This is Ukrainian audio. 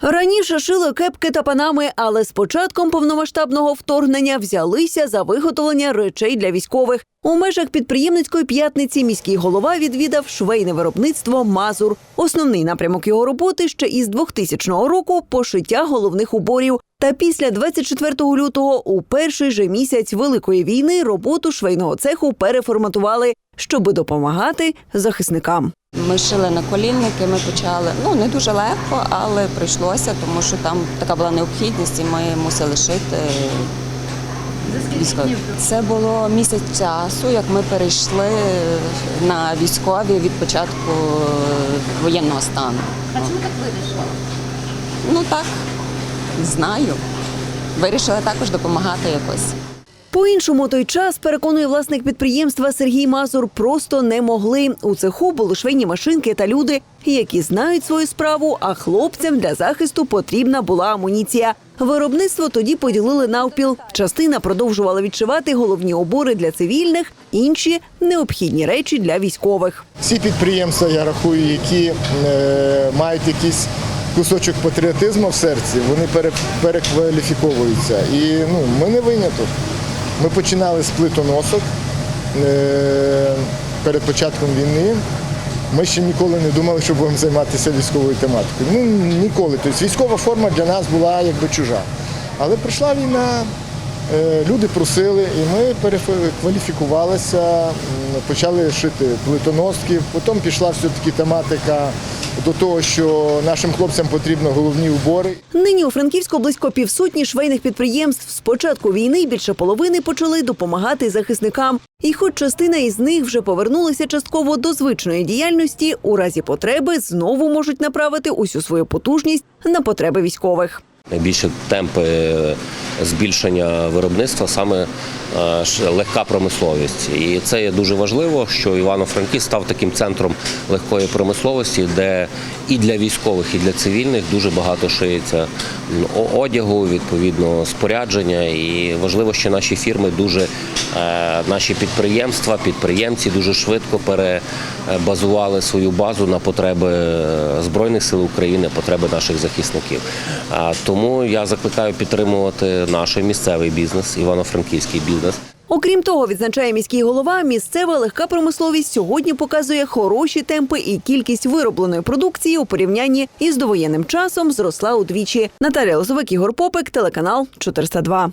Раніше шили кепки та панами, але з початком повномасштабного вторгнення взялися за виготовлення речей для військових. У межах підприємницької п'ятниці міський голова відвідав швейне виробництво Мазур. Основний напрямок його роботи ще із 2000 року пошиття головних уборів. Та після 24 лютого, у перший же місяць великої війни, роботу швейного цеху переформатували, щоби допомагати захисникам. Ми шили на колінники, ми почали. Ну не дуже легко, але прийшлося, тому що там така була необхідність, і ми мусили шити. військові. Це було місяць часу, як ми перейшли на військові від початку е, воєнного стану. А чому так вийшло? Ну так, знаю. Вирішила також допомагати якось. По-іншому той час, переконує власник підприємства Сергій Мазур, просто не могли. У цеху були швейні машинки та люди, які знають свою справу, а хлопцям для захисту потрібна була амуніція. Виробництво тоді поділили навпіл. Частина продовжувала відшивати головні обори для цивільних, інші необхідні речі для військових. Всі підприємства, я рахую, які е, мають якийсь кусочок патріотизму в серці, вони перекваліфіковуються. І ну, ми не виняток. Ми починали з плитоносок е, перед початком війни. Ми ще ніколи не думали, що будемо займатися військовою тематикою. Ну ніколи. Тобто військова форма для нас була якби чужа. Але прийшла війна, е, люди просили, і ми перекваліфікувалися, почали шити плитоноски. Потім пішла все-таки тематика до того, що нашим хлопцям потрібно головні убори. Нині у Франківську близько півсотні швейних підприємств. З початку війни більше половини почали допомагати захисникам. І хоч частина із них вже повернулася частково до звичної діяльності, у разі потреби знову можуть направити усю свою потужність на потреби військових. Найбільші темпи е, збільшення виробництва саме е, легка промисловість. І це є дуже важливо, що Івано-Франківськ став таким центром легкої промисловості, де і для військових, і для цивільних дуже багато шиється одягу, відповідно спорядження. І важливо, що наші фірми дуже е, наші підприємства, підприємці дуже швидко перебазували свою базу на потреби Збройних сил України, потреби наших захисників. А Тому я закликаю підтримувати наш місцевий бізнес, івано-франківський бізнес. Окрім того, відзначає міський голова, місцева легка промисловість сьогодні показує хороші темпи і кількість виробленої продукції у порівнянні із довоєнним часом зросла удвічі. Наталія Лозовик, Ігор Попик, телеканал 402.